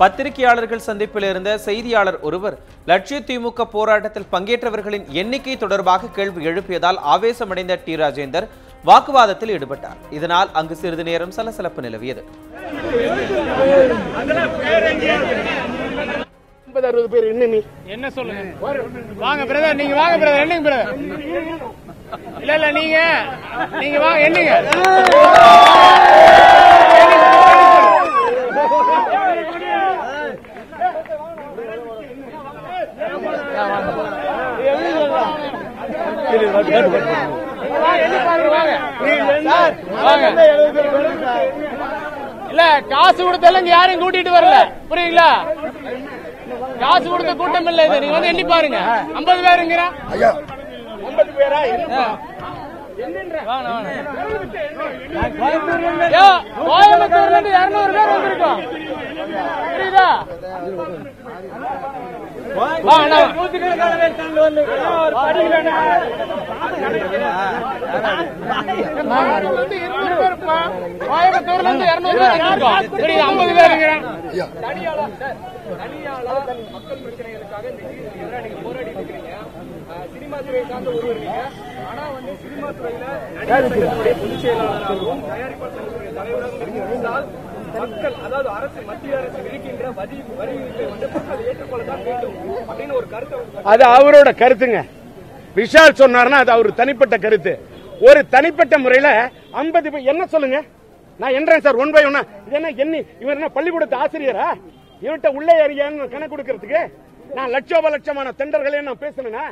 பத்திரிகையாளர்கள் சந்திப்பில் இருந்த செய்தியாளர் ஒருவர் லட்சிய திமுக போராட்டத்தில் பங்கேற்றவர்களின் எண்ணிக்கை தொடர்பாக கேள்வி எழுப்பியதால் ஆவேசமடைந்த டி ராஜேந்தர் வாக்குவாதத்தில் ஈடுபட்டார். இதனால் அங்கு சிறிது நேரம் சலசலப்பு நிலவியது. என்ன சொல்லுங்க? வாங்க பிரதர் நீங்க வாங்க பிரதர் என்னங்க பிரதர் இல்ல இல்ல நீங்க. நீங்க வாங்க என்னங்க? இல்ல காசு கொடுத்தெல்லாம் இங்க யாரையும் கூட்டிட்டு வரல. புரியுங்களா காசு கொடுத்த கூட்டம் இல்ல இது. நீங்க வந்து எண்ணி பாருங்க. ஐம்பது பேருங்கிற? ஐம்பது பேரா? யோ, கோயம்புத்தூர்ல இருந்து இருநூறு பேர் வந்திருக்கோம் புரியுதா வா, அண்ணா. நாகர்கோவில்ல இருந்து இருநூறு பேருப்பா. கோயம்புத்தூர்ல இருந்து இருநூறு பேர் வந்திருக்கோம் புரியுதா ஐம்பது பேருங்கிறேன் மக்கள் அதாவது அரசு மத்திய அரசு விதிக்கின்ற வரி வரி வந்து மக்கள் ஏற்றுக்கொள்ளதான் வேண்டும் அப்படின்னு ஒரு கருத்து அது அவரோட கருத்துங்க. விஷால் சொன்னார்னா அது அவர் தனிப்பட்ட கருத்து. ஒரு தனிப்பட்ட முறையில ஐம்பது என்ன சொல்லுங்க? நான் என்றேன் சார் ஒன் பை ஒன்னா இது என்ன எண்ணி இவர் என்ன பள்ளிக்கூடத்து ஆசிரியரா? இவர்கிட்ட உள்ளே அறியான்னு கணக்கு கொடுக்கறதுக்கு நான் லட்சோப லட்சமான தெண்டர்களே நான் பேசணுனா